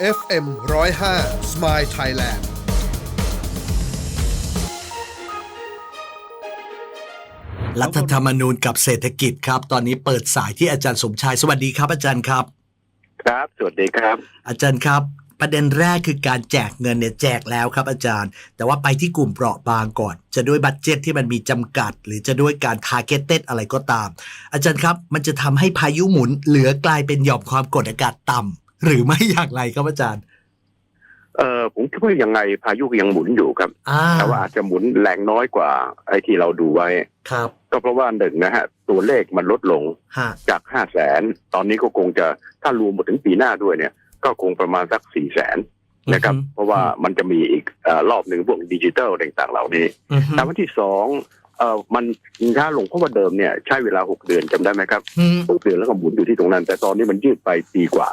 FM 105 Smile Thailand รัฐธรรมนูญกับเศรษฐกิจครับ ตอนนี้เปิดสายที่อาจารย์สมชาย สวัสดีครับ อาจารย์ครับ ครับ สวัสดีครับ อาจารย์ครับ ประเด็นแรกคือการแจกเงินเนี่ยแจกแล้วครับ อาจารย์ แต่ว่าไปที่กลุ่มเปราะบางก่อน จะด้วยบัตเจ็ตที่มันมีจำกัด หรือจะด้วยการทาร์เก็ตเต็ดอะไรก็ตาม อาจารย์ครับ มันจะทำให้พายุหมุนเหลือกลายเป็นหย่อมความกดอากาศต่ำ หรือไม่อย่างไรครับอาจารย์เออผมคิดว่ายังไงพายุก็ยังหมุนอยู่ครับอ่าแต่ว่าอาจจะหมุนแรงน้อยกว่าไอ้ที่เราดูไว้ครับ ก็เพราะว่าหนึ่งนะฮะ ตัวเลขมันลดลงฮะจากห้าแสนตอนนี้ก็คงจะถ้ารวมหมดถึงปีหน้าด้วยเนี่ย ก็คงประมาณสักสี่แสนนะครับ เพราะว่ามันจะมีอีกเอ่อรอบหนึ่งพวกดิจิทัลต่างๆเหล่านี้อือฮึแต่วันที่สองเออมันช้าลงเพราะว่าเดิมเนี่ยใช้เวลาหกเดือนจำได้ไหมครับอืมหกเดือนแล้วก็หมุนอยู่ที่ตรงนั้น แต่ตอนนี้มันยืดไปปีกว่า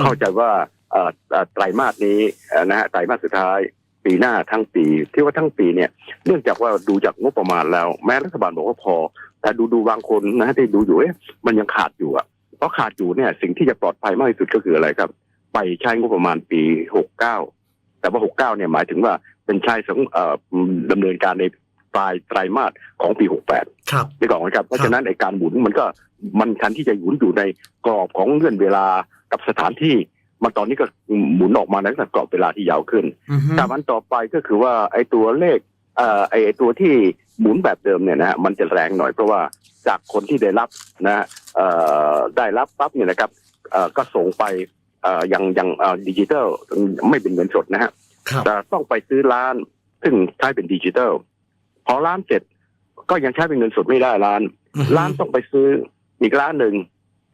เข้าใจว่าเอ่อเอ่อไตรมาสนี้เอ่อนะฮะไตรมาสสุดท้ายปีหน้าทั้งปีที่ว่าทั้งปีเนี่ยเนื่องจากว่าดูจากงบประมาณแล้ว แม้รัฐบาลบอกว่าพอ แต่ดูดูบางคนนะฮะที่ดูอยู่เอ๊ะมันยังขาดอยู่อะเพราะขาดอยู่เนี่ยสิ่งที่จะปลอดภัยมากที่สุดก็คืออะไรครับ ไปใช้งบประมาณปีหกเก้าแต่ว่าหกเก้าเนี่ยหมายถึงว่าเป็นใช้สงเอ่อดำเนินการในปลายไตรมาสของปีหกแปดครับนี่ก่อนนะครับเพราะฉะนั้นไอการหมุนมันก็มันทันที่จะหมุนอยู่ในกรอบของเงื่อนเวลา กับสถานที่มันตอนนี้ก็หมุนออกมาในกรอบเวลาที่ยาวขึ้นอือฮึแต่มันต่อไปก็คือว่าไอตัวเลขเอ่อไอไอ้ตัวที่หมุนแบบเดิมเนี่ยนะฮะมันจะแรงหน่อยเพราะว่าจากคนที่ได้รับนะฮะเอ่อได้รับปั๊บเนี่ยนะครับเอ่อก็ส่งไปเอ่อยังยังเอ่อดิจิทัลไม่เป็นเงินสดนะฮะครับแต่ต้องไปซื้อร้าน ซึ่งใช้เป็นดิจิทัลพอร้านเสร็จก็ยังใช้เป็นเงินสดไม่ได้ร้านอือฮึร้านต้องไปซื้ออีกร้านหนึ่ง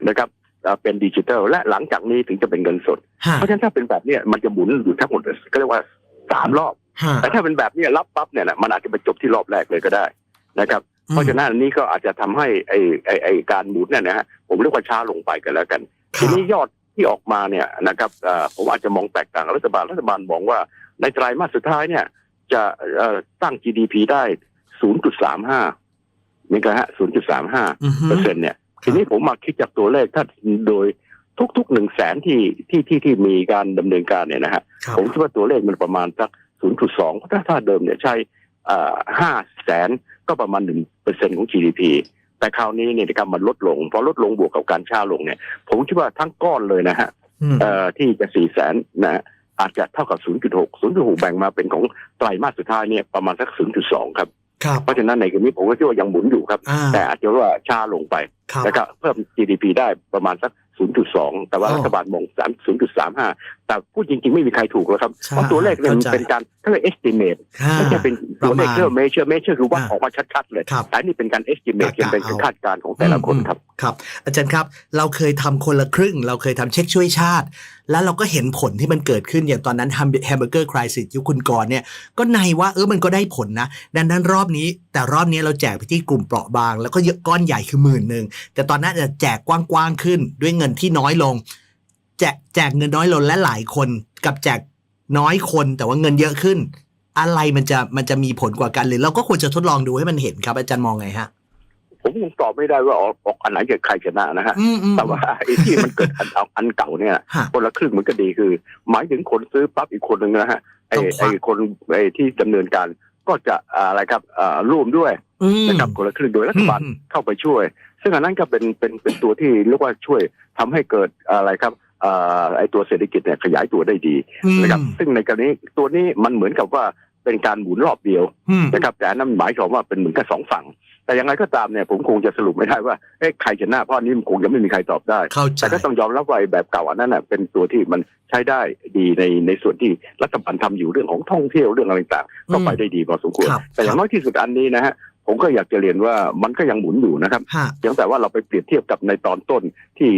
นะครับ เอ่อเป็นดิจิทัลและหลังจากนี้ถึงจะเป็นเงินสดฮะเพราะฉะนั้นถ้าเป็นแบบเนี้ยมันจะหมุนอยู่ทั้งหมดก็เรียกว่าสามรอบฮะแต่ถ้าเป็นแบบเนี้ยรับปั๊บเนี่ยนะมันอาจจะไปจบที่รอบแรกเลยก็ได้นะครับ เพราะฉะนั้นอันนี้ก็อาจจะทำให้ไอ้ไอ้ไอ้การหมุนเนี่ยนะฮะผมเรียกว่าช้าลงไปกันแล้วกันคทีรับนี้ยอดที่ออกมาเนี่ยนะครับเอ่อผมอาจจะมองแตกต่างกับรัฐบาลรัฐบาลมองว่าในไตรมาสสุดท้ายเนี่ย จะเอ่อตั้ง GDP ได้ 0.35นี่ก็ฮะ 0.35อือฮึเปอร์เซ็นต์เนี่ย ทีนี้ผมมาคิดจากตัวเลขถ้าโดยทุกๆหนึ่งแสนที่ที่ที่ที่มีการดำเนินการเนี่ยนะฮะครับผมคิดว่าตัวเลขมันประมาณสัก 0.2 เพราะถ้าถ้าเดิมเนี่ยใช้ห้าแสนก็ประมาณ1เปอร์เซ็นต์ของ GDP แต่คราวนี้เนี่ยนะครับมันลดลงพอลดลงบวกกับการช้าลงเนี่ย ผมคิดว่าทั้งก้อนเลยนะฮะอืมเอ่อที่จะ4แสนนะฮะอาจจะเท่ากับ 0.6 0.6 แบ่งมาเป็นของไตรมาสสุดท้ายเนี่ยประมาณสัก 0.2 ครับครับ เพราะฉะนั้นในกรณีผมก็คิดว่ายังหมุนอยู่ครับอ่าแต่อาจจะว่าช้าลงไปครับแล้วก็เพิ่ม GDP ได้ประมาณสัก 0.2 แต่ว่าอ๋อรัฐบาลมอง3 0.35 แต่พูดจริง ๆ ไม่มีใครถูกแล้วครับใช่เพราะตัวเลขเนี่ยมันเข้าใจเป็นการเขาเรียก estimate อ่าไม่ใช่เป็นตัวเลขประมาณเชื่อ measure measure คือวัดอ่าออกมาชัดๆเลยครับแต่นี่เป็นการ estimate กะๆเป็นเอาคาดการณ์ของแต่ละคนครับครับ อาจารย์ครับเราเคยทำคนละครึ่ง เราเคยทำเช็คช่วยชาติ แล้วเราก็เห็นผลที่มันเกิดขึ้นอย่างตอนนั้นแฮมเบอร์เกอร์คริสิยุคคุณกรณ์เนี่ยก็ในว่าเออมันก็ได้ผลนะ ดังนั้นรอบนี้ แต่รอบนี้เราแจกไปที่กลุ่มเปราะบาง แล้วก็เยอะก้อนใหญ่คือหมื่นหนึ่งแต่ตอนนั้นจะแจกกว้างๆขึ้นด้วยเงินที่น้อยลง แจกแจกเงินน้อยลงและหลายคนกับแจกน้อยคนแต่ว่าเงินเยอะขึ้น อะไรมันจะมันจะมีผลกว่ากันหรือเราก็ควรจะทดลองดูให้มันเห็นครับ อาจารย์มองไงฮะผมคงตอบไม่ได้ว่าออกออกอันไหนจะใครชนะนะฮะอืมอืมแต่ว่าไอ้ที่มันเกิดอันเอาอันเก่าเนี่ยฮะคนละครึ่งมันก็ดีคือ หมายถึงคนซื้อปั๊บอีกคนหนึ่งนะฮะไอ้ต้องควักไอ้คนไอ้ที่ดำเนินการก็จะอะไรครับอ่าร่วมด้วยอืมนะครับคนละครึ่งโดยรัฐบาลอืมเข้าไปช่วย ซึ่งอันนั้นก็เป็นเป็นเป็นตัวที่เรียกว่าช่วยทำให้เกิดอะไรครับอ่าไอ้ตัวเศรษฐกิจเนี่ยขยายตัวได้ดีอืมนะครับซึ่งในกรณีตัวนี้มันเหมือนกับว่าเป็นการหมุนรอบเดียวอืมนะครับแต่อันนั้นหมายความว่าเป็นเหมือนกับสองฝั่ง แต่ยังไงก็ตามเนี่ยผมคงจะสรุปไม่ได้ว่าเอ๊ะใครชนะเพราะอันนี้มันคงจะไม่มีใครตอบได้เข้าใจแต่ก็ต้องยอมรับว่าไอ้แบบเก่าอันนั้นน่ะเป็นตัวที่มันใช้ได้ดีในในส่วนที่รัฐบาลทำอยู่เรื่องของท่องเที่ยวเรื่องอะไรต่างๆก็ไปได้ดีพอสมควรครับแต่อย่างน้อยที่สุดอันนี้นะฮะ ผมก็อยากจะเรียนว่ามันก็ยังหมุนอยู่นะครับฮะเพียงแต่ว่าเราไปเปรียบเทียบกับในตอนต้นที่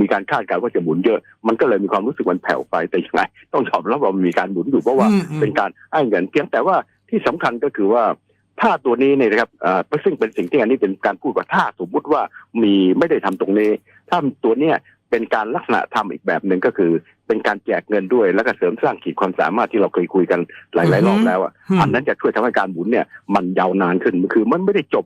มีการคาดการณ์ว่าจะหมุนเยอะ มันก็เลยมีความรู้สึกมันแผ่วไปแต่ยังไงต้องยอมรับว่ามันมีการหมุนอยู่เพราะว่าอืมอืมเป็นการอ้างเงินเพียงแต่ว่าที่สำคัญก็คือว่าถ้าตัวนี้เนี่ยนะครับเอ่อซึ่งเป็นสิ่งที่อันนี้เป็นการพูดว่าถ้าสมมุติว่ามีไม่ได้ทำตรงนี้ ถ้าตัวเนี้ยเป็นการลักษณะทำอีกแบบหนึ่งก็คือ เป็นการแจกเงินด้วย แล้วก็เสริมสร้างขีดความสามารถที่เราเคยคุยกันหลายๆรอบแล้วอะอืมอันนั้นจะช่วยทำให้การหมุนเนี่ย มันยาวนานขึ้นคือมันไม่ได้จบ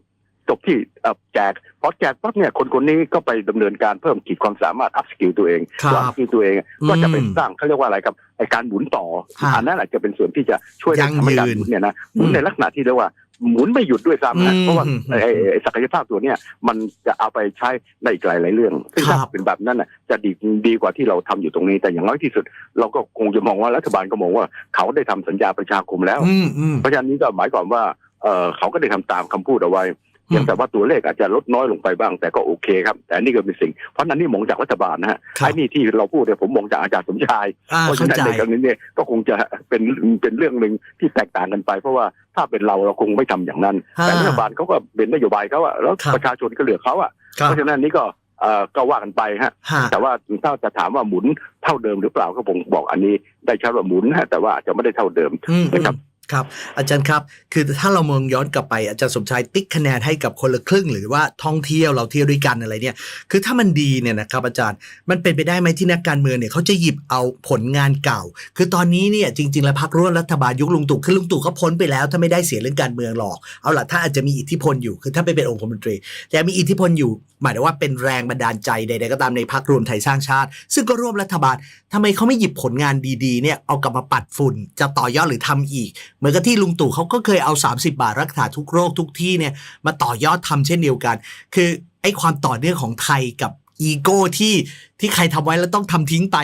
จบที่เอ่อแจกพอแจกปั๊บเนี่ยคนคนนี้ก็ไปดำเนินการเพิ่มขีดความสามารถอัพสกิลตัวเองครับอัพสกิลตัวเองก็จะไปอืมสร้างเขาเรียกว่าอะไรครับไอการหมุนต่อฮะอันนั้นอาจจะเป็นส่วนที่จะช่วยยั่งทำให้การยืนหมุนเนี่ยนะหมุนอืมในลักษณะที่เรียกว่า หมุนไม่หยุดด้วยซ้ำอืนะมเพราะว่าอืมไอ้ไอ้ไอ้ศักยภาพตัวเนี้ยมันจะเอาไปใช้ในอีกหลายๆเรื่อง ซึ่งครัถ้าบเป็นแบบนั้นน่ะจะดีดีกว่าที่เราทำอยู่ตรงนี้ แต่อย่างน้อยที่สุด เราก็คงจะมองว่ารัฐบาลก็มองว่าเขาได้ทำสัญญาประชาคมแล้วอืมอืมเพราะฉะนั้นนี้ก็หมายความว่าเออเขาก็ได้ทำตามคำพูดเอาไว้อืม เพียงแต่ว่าตัวเลขอาจจะลดน้อยลงไปบ้าง แต่ก็โอเคครับ แต่อันนี่ก็เป็นสิ่ง เพราะฉะนั้นนี่มองจากรัฐบาลนะฮะครับไอ้นี่ที่เราพูดเนี่ยผมมองจากอาจารย์สมชายอ่าเพราะเข้าฉะนั้นใจในกรณีนี้ก็คงจะเป็นเป็นเรื่องหนึ่งที่แตกต่างกันไป เพราะว่าถ้าเป็นเราเราคงไม่ทำอย่างนั้นอ่าแต่รัฐบาลเขาก็เป็นนโยบายเขาอะแล้วครับประชาชนก็เหลือกเขาอะครับเพราะฉะนั้นนี่ก็เอ่อก็ว่ากันไปฮะฮะ แต่ว่าถ้าจะถามว่าหมุนเท่าเดิมหรือเปล่าก็ผมบอกอันนี้ได้ชัดว่าหมุนฮะแต่ว่าอาจจะไม่ได้เท่าเดิมอืมนะครับ ครับอาจารย์ครับคือถ้าเรามองย้อนกลับไปอาจารย์สมชายติ๊กคะแนนให้กับคนละครึ่ง หรือว่าท่องเที่ยวเราเที่ยวด้วยกันอะไรเนี่ย คือถ้ามันดีเนี่ยนะครับอาจารย์มันเป็นไปได้ไหมที่นักการเมืองเนี่ยเขาจะหยิบเอาผลงานเก่า คือตอนนี้เนี่ยจริง ๆ แล้วพรรคร่วมรัฐบาลยุคลุงตู่คือลุงตู่ก็พ้นไปแล้ว ถ้าไม่ได้เสียเรื่องการเมืองหรอกเอาล่ะถ้าอาจจะมีอิทธิพลอยู่คือถ้าไปเป็นองคมนตรี แต่มีอิทธิพลอยู่ หมายถึงว่าเป็นแรงบันดาลใจใดๆก็ตามในพรรครวมไทยสร้างชาติ ซึ่งก็ร่วมรัฐบาลทำไมเขาไม่หยิบผลงานดีๆเนี่ยเอากลับมาปัดฝุ่นจะต่อยอดหรือทำอีกเหมือนกับที่ลุงตู่เขาก็เคยเอา 30 บาทรักษาทุกโรคทุกที่เนี่ยมาต่อยอดทำเช่นเดียวกัน คือไอ้ความต่อเนื่องของไทยกับอีโก้ที่ที่ใครทำไว้แล้วต้องทำทิ้งไป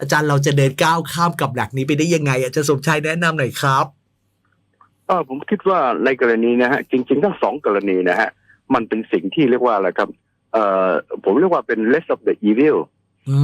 อาจารย์เราจะเดินก้าวข้ามกับหลักนี้ไปได้ยังไง อาจารย์สมชายแนะนำหน่อยครับก็ผมคิดว่าในกรณีนะฮะจริง ๆ ทั้งสองกรณีนะฮะมันเป็นสิ่งที่เรียกว่าอะไรครับเอ่อผมเรียกว่าเป็น less of the evil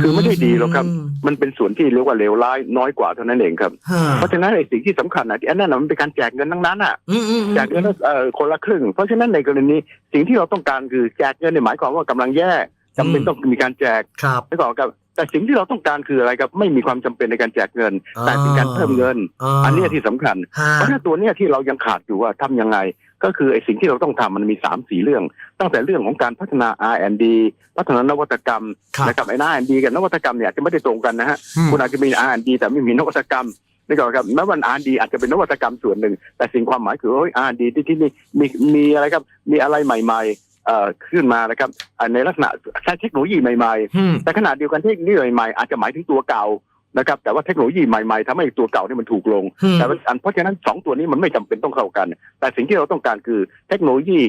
คือไม่ได้ดีหรอกครับ มันเป็นส่วนที่เรียกว่าเลวร้ายน้อยกว่าเท่านั้นเองครับฮะเพราะฉะนั้นไอ้สิ่งที่สำคัญนะที่อันนั้นนะมันเป็นการแจกเงินทั้งนั้นอะอืมอืมอืมแจกเงินเอ่อคนละครึ่ง เพราะฉะนั้นในกรณีสิ่งที่เราต้องการคือแจกเงินเนี่ยหมายความว่ากำลังแย่จำเป็นต้องมีการแจกครับไม่ก่อนครับแต่สิ่งที่เราต้องการคืออะไรครับไม่มีความจำเป็นในการแจกเงิน แต่เป็นการเพิ่มเงิน อันเนี้ยที่สำคัญฮะเพราะฉะนั้นตัวเนี้ยที่เรายังขาดอยู่ว่าทำยังไง ก็คือไอ้สิ่งที่เราต้องทำมันมีสามสี่เรื่อง ตั้งแต่เรื่องของการพัฒนา R&D พัฒนานวัตกรรมครับนะครับไอ้ R&D กับนวัตกรรมเนี่ยอาจจะไม่ได้ตรงกันนะฮะอืมคุณอาจจะมี R&D แต่ไม่มีนวัตกรรมนี่ก่อนครับแม้ว่า R&D อาจจะเป็นนวัตกรรมส่วนหนึ่ง แต่สิ่งความหมายคือว่า R&D ที่ที่นี่มีมีอะไรครับ มีอะไรใหม่ ๆ เอ่อขึ้นมานะครับอ่าในลักษณะใช้เทคโนโลยีใหม่ๆอืมแต่ขณะเดียวกันเทคโนโลยีใหม่ๆอาจจะหมายถึงตัวเก่า นะครับแต่ว่าเทคโนโลยีใหม่ๆทำให้ตัวเก่านี่มันถูกลงอืมแต่ว่าอันเพราะฉะนั้นสองตัวนี้มันไม่จำเป็นต้องเข้ากัน แต่สิ่งที่เราต้องการคือเทคโนโลยี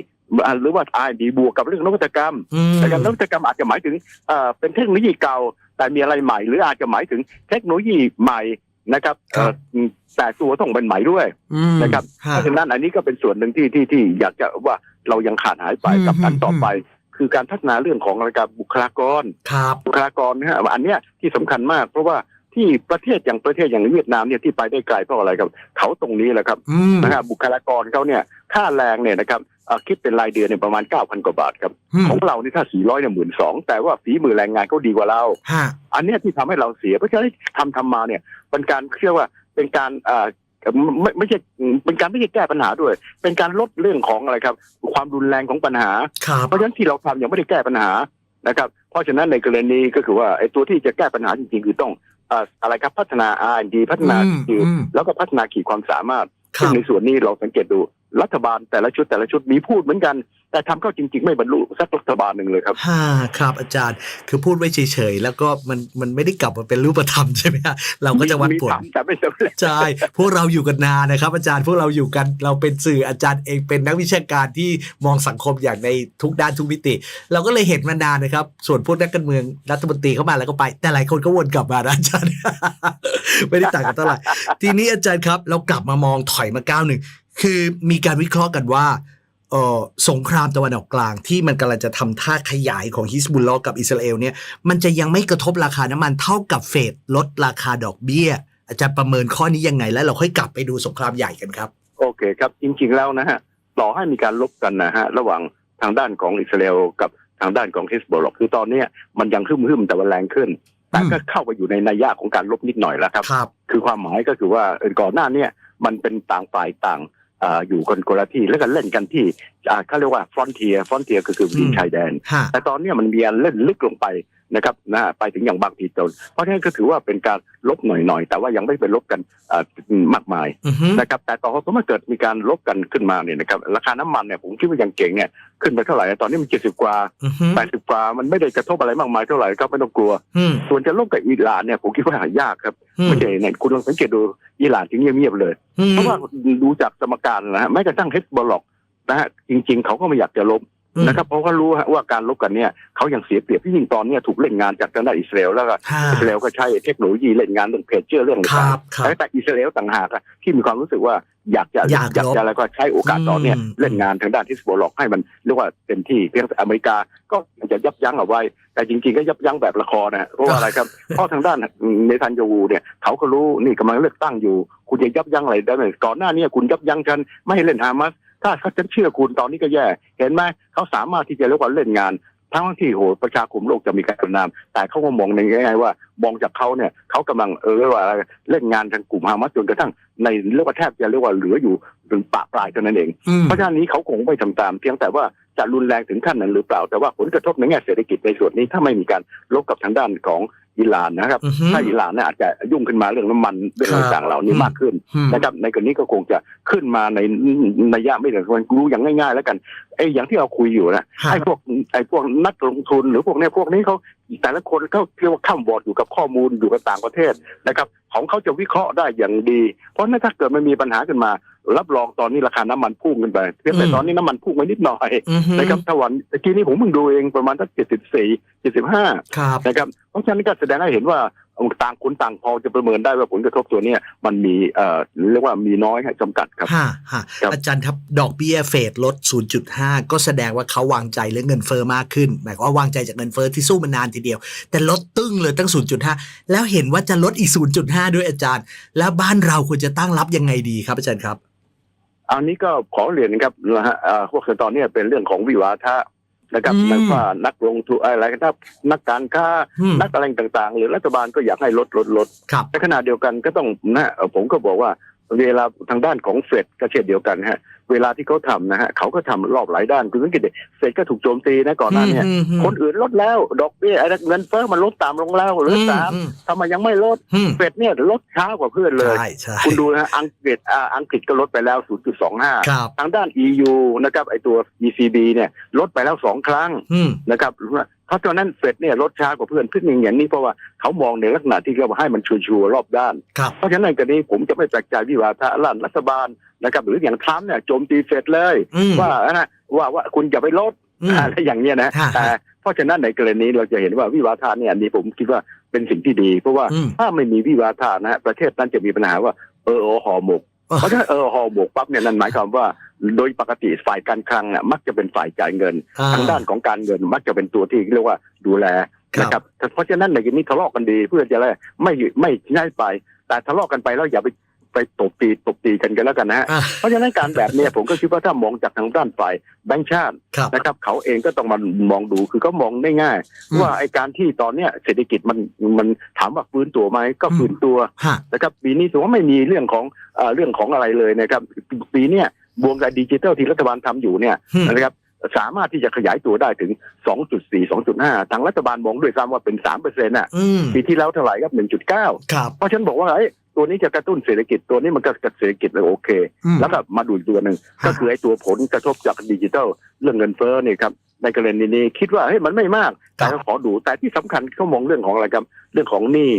อ่าหรือว่า R&D บวกกับเรื่องนวัตกรรมอืมแต่การนวัตกรรมอาจจะหมายถึงเอ่อเป็นเทคโนโลยีเก่า แต่มีอะไรใหม่หรืออาจจะหมายถึงเทคโนโลยีใหม่นะครับเอ่อแต่ตัวต้องเป็นใหม่ด้วยอืมนะครับฮะเพราะฉะนั้นอันนี้ก็เป็นส่วนหนึ่งที่ที่ที่อยากจะว่าเรายังขาดหายไปกับอืมอันต่อไปคือการพัฒนาเรื่องของอะไรกับบุคลากรครับบุคลากรนะฮะอันเนี้ยที่สำคัญมากเพราะว่า ที่ประเทศอย่างประเทศอย่างเวียดนามเนี่ยที่ไปได้ไกลเพราะอะไรครับ เขาตรงนี้แหละครับอืมนะฮะบุคลากรเขาเนี่ยค่าแรงเนี่ยนะครับเอ่อคิดเป็นรายเดือนเนี่ยประมาณ 9,000 กว่าบาทครับอืมของเรานี่ถ้า 400เนี่ยหมื่นสองแต่ว่าฝีมือแรงงานเขาดีกว่าเราฮะอันเนี้ยที่ทำให้เราเสีย เพราะฉะนั้นทำทำมาเนี่ยเป็นการเชื่อว่าเป็นการเอ่อไม่ไม่ใช่เป็นการไม่ใช่แก้ปัญหาด้วย เป็นการลดเรื่องของอะไรครับ ความรุนแรงของปัญหาครับเพราะฉะนั้นที่เราทำยังไม่ได้แก้ปัญหานะครับ เพราะฉะนั้นในกรณีก็คือว่าไอ้ตัวที่จะแก้ปัญหาจริงๆ คือต้องเอ่ออะไรครับพัฒนา R&D พัฒนาอืมสกิลอืมแล้วก็พัฒนาขีดความสามารถคซึ่รังบในส่วนนี้เราสังเกตดู รัฐบาลแต่ละชุดแต่ละชุดมีพูดเหมือนกัน แต่ทำเข้าจริง ๆ ไม่บรรลุสักรัฐบาลหนึ่งเลยครับฮ่าครับอาจารย์คือพูดไว้เฉยๆแล้วก็มันมันไม่ได้กลับมาเป็นรูปธรรมใช่ไหมฮะเราก็จะวัดผลมีทำแต่ไม่สำเร็จใช่พวกเราอยู่กันนานนะครับ อาจารย์พวกเราอยู่กันเราเป็นสื่ออาจารย์เองเป็นนักวิชาการที่มองสังคมอย่างในทุกด้านทุกมิติ เราก็เลยเห็นมานานนะครับ ส่วนพวกนักการเมืองรัฐมนตรีเข้ามาแล้วก็ไป แต่หลายคนก็วนกลับมานะอาจารย์ไม่ได้ต่างกันเท่าไหร่ทีนี้อาจารย์ครับ เรากลับมามองถอยมาก้าวหนึ่ง คือมีการวิเคราะห์กันว่าเออสงครามตะวันออกกลางที่มันกำลังจะทำท่าขยายของฮิสบุลลอฮ์กับอิสราเอลเนี่ยมันจะยังไม่กระทบราคาน้ำมันเท่ากับเฟดลดราคาดอกเบี้ย อาจารย์ประเมินข้อนี้ยังไง แล้วเราค่อยกลับไปดูสงครามใหญ่กันครับ โอเคครับ จริงๆแล้วนะฮะ ต่อให้มีการลบกันนะฮะ ระหว่างทางด้านของอิสราเอลกับทางด้านของฮิสบอลล็อกคือตอนเนี้ยมันยังขึ้นขึ้นแต่ว่าแรงขึ้นแต่ก็เข้าไปอยู่ในนัยยะของการลบนิดหน่อยแล้วครับครับคือความหมายก็คือว่าเอ่อก่อนหน้าเนี่ยมันเป็นต่างฝ่ายต่าง อ่าอยู่คนคนละที่แล้วก็เล่นกันที่อ่าเขาเรียกว่าฟรอนเทียฟรอนเทียก็คือดินอืมชายแดนฮะแต่ตอนเนี้ยมันมีการเล่นลึกลงไป นะครับนะฮะไปถึงอย่างบางทีจนเพราะฉะนั้นก็ถือว่าเป็นการลบหน่อยๆ แต่ว่ายังไม่เป็นลบกันเอ่อมากมายอือฮึนะครับแต่ต่อสมมติเกิดมีการลบกันขึ้นมาเนี่ยนะครับราคาน้ำมันเนี่ยผมคิดว่ายังเก่งเนี่ยขึ้นไปเท่าไหร่ตอนนี้มันเจ็ดสิบกว่าอือฮึแปดสิบกว่ามันไม่ได้กระทบอะไรมากมายเท่าไหร่ครับไม่ต้องกลัวอืมส่วนจะลบกับอิหร่านเนี่ยผมคิดว่าหายากครับอืมไม่ใช่เนี่ยคุณลองสังเกตดูอิหร่านถึงเงียบๆเลยอืมเพราะว่าดูจากสมการนะฮะแม้กระทั่งเฮสบอลล็อกนะฮะจริง ๆเขาก็ไม่อยากจะลบ นะครับเพราะว่ารู้ฮะว่าการลบกันเนี่ยเขายังเสียเปรียบที่ยิ่งตอนเนี้ยถูกเล่นงานจากทางด้านอิสราเอลแล้วก็ค่ะอิสราเอลก็ใช้เทคโนโลยีเล่นงานเรื่องเพจเจอร์เรื่องคต่ารังบครับๆแต่อิสราเอลต่างหากอะที่มีความรู้สึกว่าอยากจะอยากลบจะอะไรก็ใช้โอกาสตอนเนี้ยอืมเล่นงานทางด้านทิสบอลล็อกให้มันเรียกว่าเต็มที่เพียงแต่อเมริกาก็จะยับยั้งเอาไว้ แต่จริงๆก็ยับยั้งแบบละครนะเพราะว่าอะไรครับเพราะทางด้านเนทันยาฮูเนี่ยเขาก็รู้นี่กำลังเลือกตั้งอยู่ คุณจะยับยั้งอะไรได้ไหมก่อนหน้านี้คุณยับยั้งฉันไม่ให้เล่นฮามาส ถ้าเขาจะเชื่อคุณตอนนี้ก็แย่ เห็นไหมเขาสามารถที่จะเรียกว่าเล่นงาน ทั้งที่โหประชาคมโลกจะมีการประนาม แต่เขาก็มองในแง่ว่า มองจากเขาเนี่ยเขากำลังเออเรียกว่าอะไรเล่นงานทางกลุ่มฮามาสจนกระทั่งในเรียกว่าแทบจะเรียกว่าเหลืออยู่ถึงปะปลายเท่านั้นเองอืมเพราะฉะนั้นนี้เขาคงไม่ทำตาม เพียงแต่ว่าจะรุนแรงถึงขั้นนั้นหรือเปล่า แต่ว่าผลกระทบในแง่เศรษฐกิจในส่วนนี้ถ้าไม่มีการลบกับทางด้านของ อิหร่านนะครับอือฮึถ้าอิหร่านเนี่ยอาจจะยุ่งขึ้นมาเรื่องน้ำมันเรื่องอะไรต่างๆเหล่านี้มากขึ้นอืมนะครับ ในกรณีก็คงจะขึ้นมาในในยะไม่ถึงควรรู้อย่างง่าย ๆ แล้วกันไอ้อย่างที่เราคุยอยู่นะฮะไอ้พวกไอ้พวกนักลงทุนหรือพวกเนี้ยพวกนี้เขาแต่ละคนเขาเรียกว่าข้ามบอร์ดอยู่กับข้อมูลอยู่กับต่างประเทศนะครับ ของเขาจะวิเคราะห์ได้อย่างดี เพราะถ้าเกิดมันมีปัญหาขึ้นมา รับรองตอนนี้ราคาน้ำมันพุ่งขึ้นไปเพียงแต่อืมตอนนี้น้ำมันพุ่งไปนิดหน่อยอือฮึนะครับถ้าวันตะกี้นี้ผมเพิ่งดูเองประมาณสักเจ็ดสิบสี่เจ็ดสิบห้าครับนะครับเพราะฉะนั้นก็แสดงให้เห็นว่าต่างคนต่างพอจะประเมินได้ว่าผลกระทบตัวเนี้ยมันมีเอ่อเรียกว่ามีน้อยให้จำกัดครับฮะฮะครับอาจารย์ครับดอกเบี้ยเฟดลด 0.5 ก็แสดงว่าเขาวางใจเรื่องเงินเฟอ้อมากขึ้น หมายความว่าวางใจจากเงินเฟอ้อที่สู้มานานทีเดียว แต่ลดตึ้งเลยตั้ง 0.5 แล้วเห็นว่าจะลดอีก 0.5 ด้วยอาจารย์ แล้วบ้านเราควรจะตั้งรับยังไงดีครับอาจารย์ครับ อันนี้ก็ขอเรียนนะครับนะฮะเอ่อพวกตอนเนี้ยเป็นเรื่องของวิวาทะนะครับอืมไม่ว่านักลงทุนอะไรก็ตามนักการค้าอืมนักอะไรต่างๆ หรือรัฐบาลก็อยากให้ลดลดลดครับในขณะเดียวกันก็ต้องนะเอ่อผมก็บอกว่าเวลาทางด้านของเฟดก็เช่นเดียวกันฮะเวลาที่เขาทำนะฮะเขาก็ทำรอบหลายด้านคุณสังเกตดิเฟดก็ถูกโจมตีนะก่อนหน้าเนี้อืมอืมคนอื่นลดแล้ว ดอกเบี้ยไอ้เงินเฟ้อมันลดตามลงแล้วเหรือสามอืมทำไมยังไม่ลดอืมเฟดเนี่ยลดช้ากว่าเพื่อนเลยใช่ใช่คุณดูนะฮะอังกฤษอ่าอังกฤษก็ลดไปแล้ว 0.25ครับทางด้าน EU นะครับไอตัว ECB เนี่ยลดไปแล้วสองครั้งอืมนะครับเพราะฉะนั้นเฟดเนี่ยลดช้ากว่าเพื่อนขึ้นหนึ่งอย่างนี้เพราะว่าเขามองในลักษณะที่เขาให้มันชัวร์ๆรอบด้านครับเพราะฉะนั้นในกรณีผมจะไม่แปลกใจวิวาทะลั่นรัฐบาลนะครับหรืออย่างทรัมป์เนี่ยโจมตีเฟดเลย อืม ว่านะว่าว่าคุณอย่าไปลดอืม อะไรอย่างเงี้ยนะฮะแต่เพราะฉะนั้นในกรณีเราจะเห็นว่าวิวาทะเนี่ยอันนี้ผมคิดว่าเป็นสิ่งที่ดี เพราะว่าอืม ถ้าไม่มีวิวาทะนะฮะประเทศนั้นจะมีปัญหาว่าเออเออห่อหมก เพราะฉะนั้นเออห่อหมกปั๊บเนี่ยนั่นหมายความว่าโดยปกติฝ่ายการคลังน่ะมักจะเป็นฝ่ายจ่ายเงิน อ่ทางด้านของการเงินมักจะเป็นตัวที่เรียกว่าดูแลครับนะครับเพราะฉะนั้นในกรณีทะเลาะกันดีเพื่อจะได้ไม่ไม่ง่ายไป แต่ทะเลาะกันไปแล้วอย่าไป ไปตบตีตบตีกันกันแล้วกันนะฮะอะเพราะฉะนั้นการแบบเนี้ยผมก็คิดว่าถ้ามองจากทางด้านฝ่ายแบงค์ชาติครับ นะครับ เขาเองก็ต้องมามองดูคือเขามองได้ง่าย อืมว่าไอการที่ตอนเนี้ยเศรษฐกิจมันมันถามว่าฟื้นตัวไหมก็อืม ฟื้นตัวฮะ นะครับปีนี้ถือว่าไม่มีเรื่องของเอ่อเรื่องของอะไรเลยนะครับ ปีเนี้ยบวกกับดิจิทัลที่รัฐบาลทำอยู่เนี่ยอืม นะครับสามารถที่จะขยายตัวได้ถึง 2.4 2.5 ทางรัฐบาลมองด้วยซ้ำว่าเป็น3เปอร์เซ็นต์น่ะอืมปีที่แล้วเท่าไหร่ครับ 1.9 ครับ เพราะฉะนันบอกว่าเอ้ย ตัวนี้จะกระตุ้นเศรษฐกิจตัวนี้มันก็กระเศรษฐกิจเลยโอเคอืมแล้วก็มาดูอีกตัวหนึ่งฮะก็คือไอ้ตัวผลกระทบจากดิจิทัลเรื่องเงินเฟ้อเนี่ยครับในกรณีนี้คิดว่าเฮ้ยมันไม่มากแต่ก็ขอดูแต่ที่สำคัญเขามองเรื่องของอะไรครับเรื่องของหนี้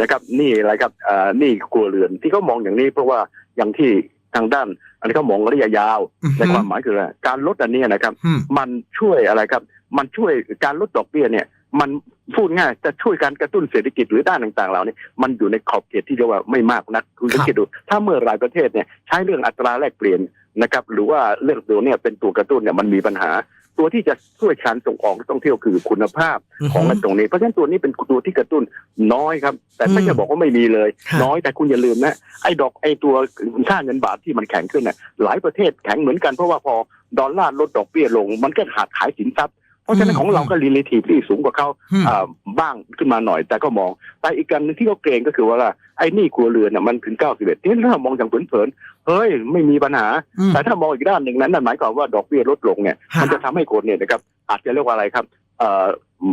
นะครับหนี้อะไรครับเอ่อหนี้ครัวเรือนที่เขามองอย่างนี้เพราะว่าอย่างที่ทางด้าน อันนี้เขามองระยะยาวอือฮึในความหมายคืออะไรการลดอันนี้นะครับอืมมันช่วยอะไรครับ มันช่วยการลดดอกเบี้ยเนี่ย มันพูดง่ายจะช่วยการกระตุ้นเศรษฐกิจหรือด้านต่างๆ เหล่านี้มันอยู่ในขอบเขตที่เรียกว่าไม่มากนักคุณครับสังเกตดู ถ้าเมื่อรายประเทศเนี่ยใช้เรื่องอัตราแลกเปลี่ยนนะครับ หรือว่าเรื่องตัวเนี่ยเป็นตัวกระตุ้นเนี่ยมันมีปัญหา ตัวที่จะช่วยการส่งออกท่องเที่ยวคือคุณภาพของมันตรงนี้เพราะฉะนั้นตัวนี้เป็นตัวที่กระตุ้นน้อยครับ แต่ไม่อืมจะบอกว่าไม่มีเลยฮะน้อยแต่คุณอย่าลืมนะไอ้ดอกไอ้ตัวค่าเงินบาทที่มันแข็งขึ้นน่ะหลายประเทศแข็งเหมือนกันเพราะว่าพอดอลลาร์ลดดอกเบี้ยลง มันก็ขาดขายสินทรัพย์ เพราะฉะนั้นอืมของเราก็ relatively สูงกว่าเขาอืมอ่าบ้างขึ้นมาหน่อย แต่ก็มอง แต่อีกการหนึงที่เขาเกรงก็คือว่าไอ้หนี่ครัวเรือนน่ะมันถึง 91ที่ถ้ามองอย่างเผินๆเฮ้ยไม่มีปัญหาอืมแต่ถ้ามองอีกด้านหนึ่งนั้นนั่นหมายความว่าดอกเบี้ยลดลงเนี่ยฮะมันจะทำให้คนเนี่ยนะครับอาจจะเรียกว่าอะไรครับเอ่อ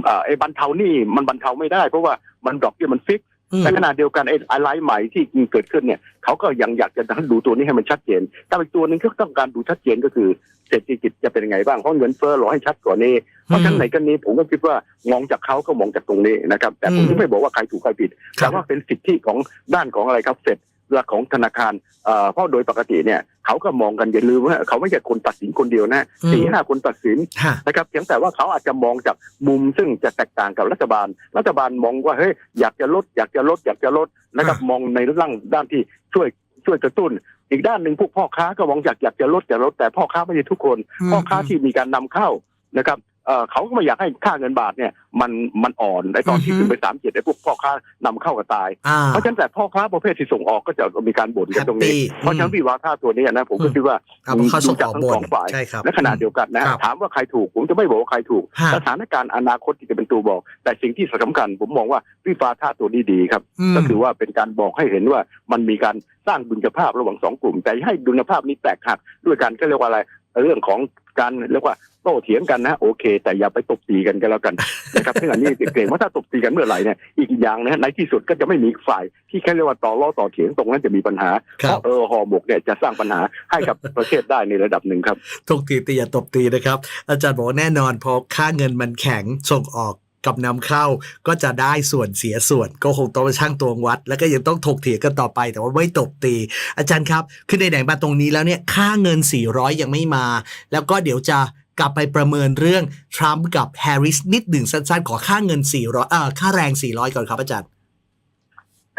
เอ่อไอ้บรรเทาหนี้มันบรรเทาไม่ได้เพราะว่ามันดอกเบี้ยมันฟิกอืม แต่ขณะเดียวกันไอ้อะไรใหม่ที่เกิดขึ้นเนี่ยเขาก็ยังอยากจะดูตัวนี้ให้มันชัดเจนแต่อีกตัวหนึ่งที่ต้องการดูชัดเจนก็คือเศรษฐกิจจะเป็นยังไงบ้างเพราะเงินเฟ้อรอให้ชัดกว่านี้เพราะฉะนั้นในกันนี้ผมก็คิดว่ามองจากเขาก็มองจากตรงนี้นะครับ แต่ผมอืมไม่บอกว่าใครถูกใครผิดครัแต่บว่าเป็นสิทธิของด้านของอะไรครับเสร็จ และของธนาคารเอ่อเพราะโดยปกติเนี่ยเขาก็มองกันอย่าลืมว่าเขาไม่ใช่คนตัดสินคนเดียวนะสี่ห้าคนตัดสินฮะนะครับเพียงแต่ว่าเขาอาจจะมองจากมุมซึ่งจะแตกต่างกับรัฐบาล รัฐบาลมองว่าเฮ้ยอยากจะลด อยากจะลด อยากจะลดนะครับอะมองในร่างด้านที่ช่วยช่วยกระตุ้น อีกด้านหนึ่งพวกพ่อค้าก็มองอยากอยากจะลดอยากลดแต่พ่อค้าไม่ใช่ทุกคน พ่อค้าที่มีการนำเข้านะครับ เอ่อเขาก็ไม่อยากให้ค่าเงินบาทเนี่ยมันมันอ่อนในตอนที่อือฮึขึ้นไปสามเจ็ดไอ้พวกพ่อค้านำเข้าก็ตายอ่าเพราะฉะนั้นแต่พ่อค้าประเภทที่ส่งออกก็จะมีการบ่นกันตรงนี้ Happy เพราะฉะนั้นวิวาทาตัวนี้นะผมก็อืมคิดว่าเอาเพราะเขาส่งออกทั้งบสนองฝ่ายใช่ครับและขณะเดียวกันนะครับถามว่าใครถูกผมจะไม่บอกว่าใครถูกฮะสถานการณ์อนาคตที่จะเป็นตัวบอก แต่สิ่งที่สำคัญ ผมมองว่าวิฟาท่าตัวนี้ดีครับมก็คือว่าเป็นการบอกให้เห็นว่ามันมีการสร้างดุลยภาพระหว่างสองกลุ่ม แต่ให้ดุลยภาพนี้แตกหักด้วยการก็เรียกว่าอะไร เรื่องของการเรียกว่าโต้เถียงกันนะโอเค แต่อย่าไปตบตีกันก็แล้วกันนะครับซึ่งอันนี้เกรงว่าถ้าตบตีกันเมื่อไหร่เนี่ยอีกอย่างนะในที่สุดก็จะไม่มีอีกฝ่ายที่แค่เรียกว่าต่อล้อต่อเถียงตรงนั้นจะมีปัญหาครัเพบราะเออหอหมกเนี่ยจะสร้างปัญหาให้กับประเทศได้ในระดับหนึ่งครับทุกตีตีอย่าตบตีนะครับ อาจารย์บอกว่าแน่นอนพอค่าเงินมันแข็งส่งออก กับนำเข้าก็จะได้ส่วนเสียส่วน ก็คงต้องมาช่างตวงวัด แล้วก็ยังต้องถกเถียงกันต่อไป แต่ว่าไม่ตบตี อาจารย์ครับคือในไหนๆมาตรงนี้แล้วเนี่ยค่าเงิน 400 ยังไม่มา แล้วก็เดี๋ยวจะกลับไปประเมินเรื่องทรัมป์กับแฮร์ริสนิดหนึ่งสั้นๆ ขอค่าเงิน 400เอ่อค่าแรง 400 ก่อนครับอาจารย์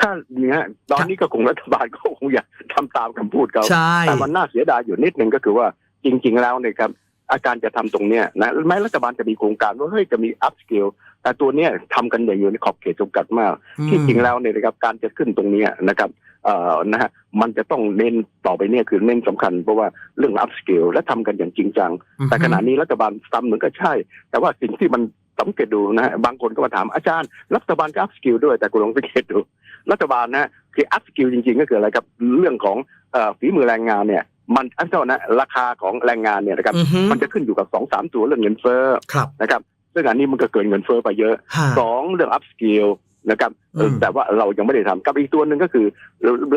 ถ้าอย่างนี้ยตอนนี้ก็คงรัฐบาลก็คงอยากทำตามคำพูดเขาใช่แต่มันน่าเสียดายอยู่นิดนึงก็คือว่าจริง ๆ แล้วเนี่ยครับอาการจะทำตรงเนี้ยนะแม้รัฐบาลจะมีโครงการว่าเฮ้ยจะมีอัพสกิล แต่ตัวเนี้ยทำกันอย่างอยู่ในขอบเขตจำกัดมาก ที่จริงแล้วเนี่ยนะครับการจะขึ้นตรงเนี้ยนะครับเอ่อนะฮะมันจะต้องเน้นต่อไปเนี่ยคือเน้นสำคัญเพราะว่าเรื่องอัพสกิลและทำกันอย่างจริงจัง แต่ขณะนี้รัฐบาลทำเหมือนก็ใช่ แต่ว่าสิ่งที่มันสังเกตดูนะฮะบางคนก็มาถามอาจารย์รัฐบาลก็อัพสกิลด้วยแต่คุณลองสังเกตดู รัฐบาลนะคืออัพสกิลจริงๆ ก็คืออะไรครับเรื่องของเอ่อฝีมือแรงงานเนี่ยมันอันเท่านะราคาของแรงงานเนี่ยนะครับอือฮึมันจะขึ้นอยู่กับสองสามตัวเรื่องเงินเฟ้อครับนะครับ ซึ่งอันนี้มันก็เกินเงินเฟ้อไปเยอะฮะสองเรื่องอัพสกิลนะครับเอออืมแต่ว่าเรายังไม่ได้ทำกับอีกตัวหนึ่งก็คือ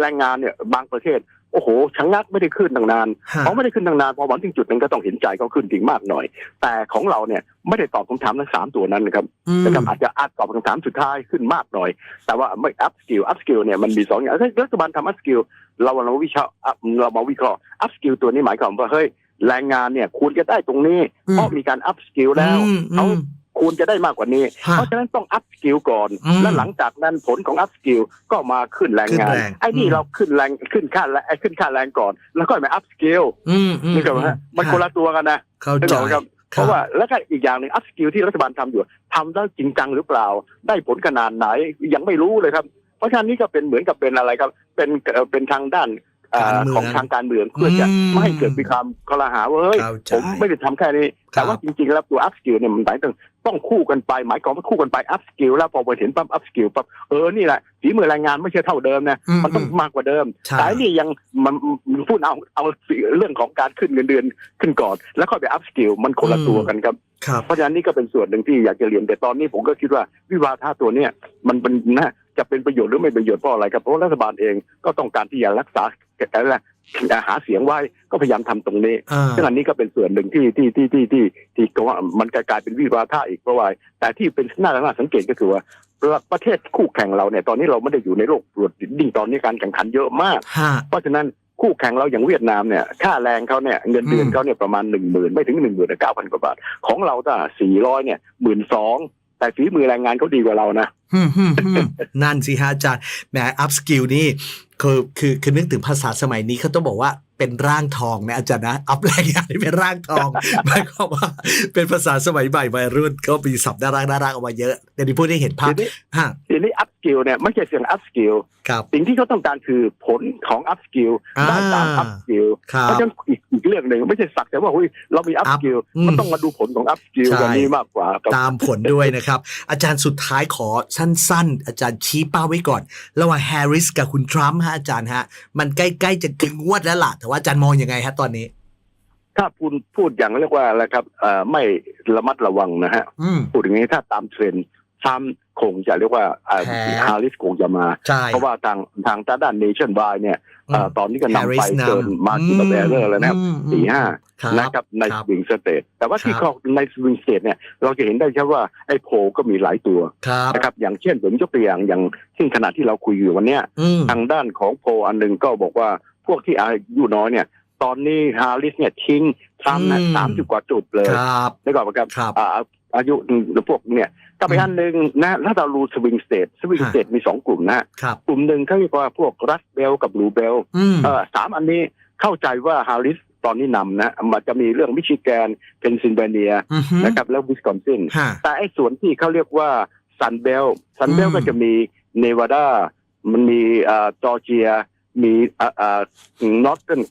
แรงงานเนี่ยบางประเทศโอ้โหชะงักไม่ได้ขึ้นตั้งนานฮะเขาไม่ได้ขึ้นตั้งนานพอหวังถึงจุดหนึงก็ต้องเห็นใจเขาขึ้นจริงมากหน่อย แต่ของเราเนี่ยไม่ได้ตอบคำถามทั้งสามตัวนั้นนะครับอืมนะครับอาจจะอาจตอบคำถามสุดท้ายขึ้นมากหน่อย แต่ว่าไม่อัพสกิลอัพสกิลเนี่ยมันมีสองอย่างถ้ารัฐบาลทำอัพสกิลเราเราวิเคราะห์อะเรามาวิเคราะห์อัพสกิลตัวนี้หมายความว่าเฮ้ย แรงงานเนี่ยควรจะได้ตรงนี้อืมเพราะมีการอัพสกิลแล้วอืมเขาอืมควรจะได้มากกว่านี้ฮะเพราะฉะนั้นต้องอัพสกิลก่อนอืมและหลังจากนั้นผลของอัพสกิลก็มาขึ้นแรงงานขึ้นแรงไอ้นี่อืมเราขึ้นแรงขึ้นค่าแรงขึ้นค่าแรงก่อน แล้วก็มาอัพสกิลอืมอืมนี่ก็ฮะมันคนละตัวกันนะเข้านึกใจออกไหมครับเพราะว่าแล้วก็อีกอย่างหนึ่งอัพสกิลที่รัฐบาลทำอยู่ทำได้จริงจังหรือเปล่า ได้ผลขนาดไหนยังไม่รู้เลยครับ เพราะฉะนั้นนี่ก็เป็นเหมือนกับเป็นอะไรครับ เป็นเอ่อเป็นทางด้านเอ่อ การเมืองของทางการเมืองเพื่อจะอืมไม่ให้เกิดมีความกลาหาว่าเฮ้ยเข้าใจผมไม่ได้ทำแค่นี้ครับแต่ว่าจริงๆแล้วตัวอัพสกิลเนี่ยมันหมายถึงต้องคู่กันไป หมายความว่าคู่กันไปอัพสกิลแล้วพอไปเห็นปั๊บอัพสกิลปั๊บเออนี่แหละฝีมือแรงงานไม่ใช่เท่าเดิมนะอืมมันต้องมากกว่าเดิมใช่แต่อันนี่ยังมันมันพูดเอาเอาเรื่องของการขึ้นเงินเดือนขึ้นก่อน แล้วค่อยไปอัพสกิลมันคนละตัวกันครับครับเพราะฉะนั้นนี่ก็เป็นส่วนหนึ่งที่อยากจะเรียนแต่ตอนนี้ผมก็คิดว่าวิวาทาตัวเนี้ยมันเป็นนะจะเป็นประโยชน์หรือไม่ประโยชน์เพราะอะไรครับเพราะว่ารัฐบาลเองก็ต้องการที่จะรักษา แต่ละหาเสียงไว้ก็พยายามทำตรงนี้อ่าซึ่งอันนี้ก็เป็นส่วนหนึ่งที่ที่ที่ที่ที่ที่ก็ว่ามันกลายเป็นวิวาทะอีกเพราะว่าแต่ที่เป็นน่าน่าสังเกตก็คือว่าประเทศคู่แข่งเราเนี่ยตอนนี้เราไม่ได้อยู่ในโลกตรวจดิ่งตอนนี้การแข่งขันเยอะมากฮะเพราะฉะนั้นคู่แข่งเราอย่างเวียดนามเนี่ยค่าแรงเขาเนี่ยเงินเดือนอืมเขาเนี่ยประมาณหนึ่งหมื่นไม่ถึงหนึ่งหมื่นเก้าพันกว่าบาท ของเราถ้าสี่ร้อยเนี่ยหมื่นสอง แต่ฝีมือแรงงานเขาดีกว่าเรานะนั่นสิฮะอาจารย์แหมอัพสกิลนี่คือคือคือนึกถึงภาษาสมัยนี้เขาต้องบอกว่า เป็นร่างทองนะอาจารย์นะ อัพแรงงานนี่เป็นร่างทองหมายความว่าเป็นภาษาสมัยใหม่วัยรุ่นก็มีศัพท์น่ารักน่ารักออกมาเยอะเดี๋ยวนี้พูดให้เห็นภาพทีนี้ฮะทีนี้อัพสกิลเนี่ยไม่ใช่เพียงอัพสกิลครับสิ่งที่เขาต้องการคือผลของอัพสกิลอ่าได้ตามอัพสกิลครัเพราะบฉะนั้นอีกอีกเรื่องหนึ่งไม่ใช่สักแต่ว่าเฮ้ยเรามีอัพสกิลอืมมันต้องมาดูผลของอัพสกิลใช่กันนี้มากกว่าครับตามผลด้วยนะครับ อาจารย์สุดท้ายขอสั้น ๆ อาจารย์ชี้เป้าไว้ก่อน ระหว่างแฮร์ริสกับคุณทรัมป์ฮะอาจารย์ฮะมันใกล้ๆจะถึงงวดแล้วล่ะแต่ว่าอาจารย์มองยังไงฮะตอนนี้ ถ้าพูดพูดอย่างเรียกว่าอะไรครับเอ่อไม่ระมัดระวังนะฮะอืมพูดอย่างนี้ถ้าตามเทรนด์ซ้ำคงจะเรียกว่าแพ้ฮาริสคงจะมาใช่เพราะว่าทางทางด้านเนชั่นวายเนี่ยเอ่อตอนนี้ก็นำไป Harris เกินมาจิตแบเรอร์แล้วนะครับอืมสี่ห้าครับนะครับในครัสบวิงสเตทแต่ว่าที่ครับเข้าในสวิงสเตทเนี่ยเราจะเห็นได้ใช่ว่าไอ้โพลก็มีหลายตัวครับนะครับอย่างเช่นผมยกตัวอย่างอย่างซึ่งขณะที่เราคุยอยู่วันเนี้ยอืมทางด้านของโพลอันหนึ่งก็บอกว่าพ วกที่อายุน้อยเนี่ย ตอนนี้ฮาริสเนี่ยทิ้งทรัมป์นะอืมสามสิบกว่าจุดเลยครับได้ก่อนครับครับอ่าอายุพวกเนี่ยก็ไปอันหนึ่งนะถ้าเรารู้สวิงสเตทสวิงสเตทมีสองกลุ่มนะครับกลุ่มหนึ่งเขาเรียกว่าพวกรัสเบลกับบลูเบลอืมเออสามอันนี้เข้าใจว่าฮาริสตอนนี้นำนะมันจะมีเรื่องมิชิแกนเพนซิลเวเนียอือฮึนะครับแล้ววิสคอนซินฮะแต่ไอ้ส่วนที่เขาเรียกว่าซันเบลซันเบลอืมก็จะมีเนวาดามันมีอ่าจอร์เจีย มีอ่าอ่านอร์ทเทิร์น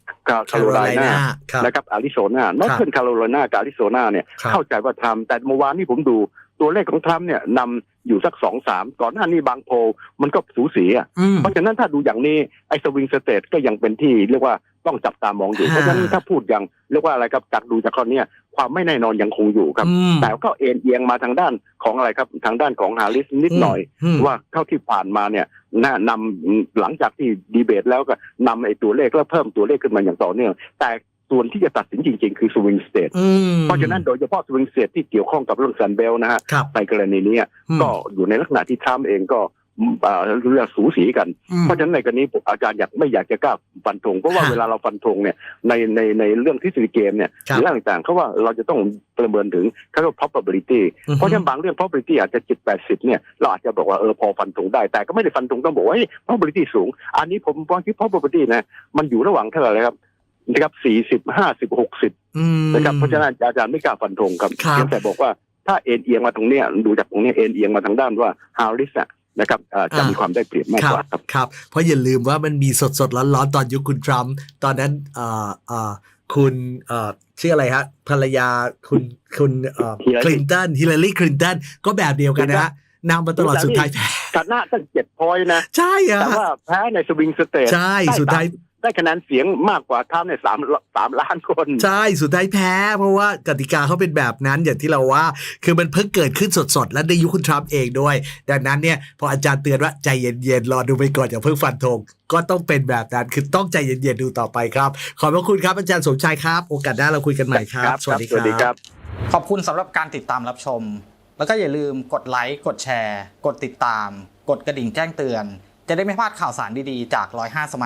คาโรไลนาครับนะครับอาริโซนานอร์ทเทิร์นคาโรไลนากับอาริโซนาเนี่ยครับเข้าใจว่าทำแต่เมื่อวานนี้ผมดู ตัวเลขของทรัมป์เนี่ยนำอยู่สักสองสามก่อนหน้านี้บางโพลมันก็สูสีอะอืมเพราะฉะนั้นถ้าดูอย่างนี้ไอ้สวิงสเตทก็ยังเป็นที่เรียกว่าต้องจับตามองอยู่ฮะเพราะฉะนั้นถ้าพูดอย่างเรียกว่าอะไรครับจากดูจากข้อเนี้ยความไม่แน่นอนยังคงอยู่ครับอืมแต่ก็เอ็นเอียงมาทางด้านของอะไรครับทางด้านของฮาริสนิดหน่อยมว่าเท่าที่ผ่านมาเนี่ยน่านำหลังจากที่ดีเบตแล้วก็นำไอ้ตัวเลขแล้วเพิ่มตัวเลขขึ้นมาอย่างต่อเนื่องแต่ ส่วนที่จะตัดสินจริง ๆ คือสวิงสเตทอืมเพราะฉะนั้นโดยเฉพาะสวิงสเตทที่เกี่ยวข้องกับเรื่องซันเบลนะฮะครับในกรณีนี้อืมก็อยู่ในลักษณะที่ทรัมป์เองก็เอ่อเรื่องสูสีกันอืมเพราะฉะนั้นในกรณีผมอาจารย์อยากไม่อยากจะกล้าฟันธงเพราะว่าฮะเวลาเราฟันธงเนี่ยในในในเรื่องทฤษฎีเกมเนี่ยครับเรื่องต่างๆเขาว่าเราจะต้องประเมินถึงเขาเรียกว่า probability อือฮึเพราะฉะนั้นบางเรื่อง probability อาจจะจิตแปดสิบเนี่ยเราอาจจะบอกว่าเออพอฟันธงได้ แต่ก็ไม่ได้ฟันธงต้องบอกว่าเฮ้ย probability สูง อันนี้ผมว่าที่ probability นะมันอยู่ระหว่างเท่าไหร่ครับ นะครับสี่สิบห้าสิบหกสิบอืมนะครับเพราะฉะนั้นอาจารย์ไม่กล้าฟันธงครับครับเพียงแต่บอกว่าถ้าเอ็นเอียงมาตรงเนี้ยดูจากตรงเนี้ยเอ็นเอียงมาทางด้านว่าฮาริสนะครับเอ่อจะมีความได้เปรียบมากกว่าครับครับ เพราะอย่าลืมว่ามันมีสดสดๆร้อนๆตอนยุคคุณทรัมป์ตอนนั้นเอ่อเอ่อคุณเอ่อชื่ออะไรฮะภรรยาคุณคุณเอ่อ Hillary คลินตันฮิลลารีคลินตันก็แบบเดียวกันนะฮะนำมาตลอดสุดท้ายแพ้ชนะตั้งเจ็ดพอยต์นะ ใช่อะแต่ว่าแพ้ในสวิงสเตทใช่สุดท้าย ได้คะแนนเสียงมากกว่าท่ามในสามสามล้านคน ใช่สุดท้ายแพ้ เพราะว่ากติกาเขาเป็นแบบนั้นอย่างที่เราว่า คือมันเพิ่งเกิดขึ้นสดๆ และในยุคคุณทรัมป์เองด้วย ดังนั้นเนี่ยพออาจารย์เตือนว่าใจเย็นๆ รอดูไปก่อนอย่าเพิ่งฟันธงก็ต้องเป็นแบบนั้นคือต้องใจเย็นๆ ดูต่อไปครับ ขอบพระคุณครับอาจารย์สมชายครับ โอกาสหน้าเราคุยกันใหม่ครับ สวัสดีครับ ขอบคุณสำหรับการติดตามรับชม แล้วก็อย่าลืมกดไลค์กดแชร์ กดติดตาม กดกระดิ่งแจ้งเตือน จะได้ไม่พลาดข่าวสารดีๆ จาก 105สม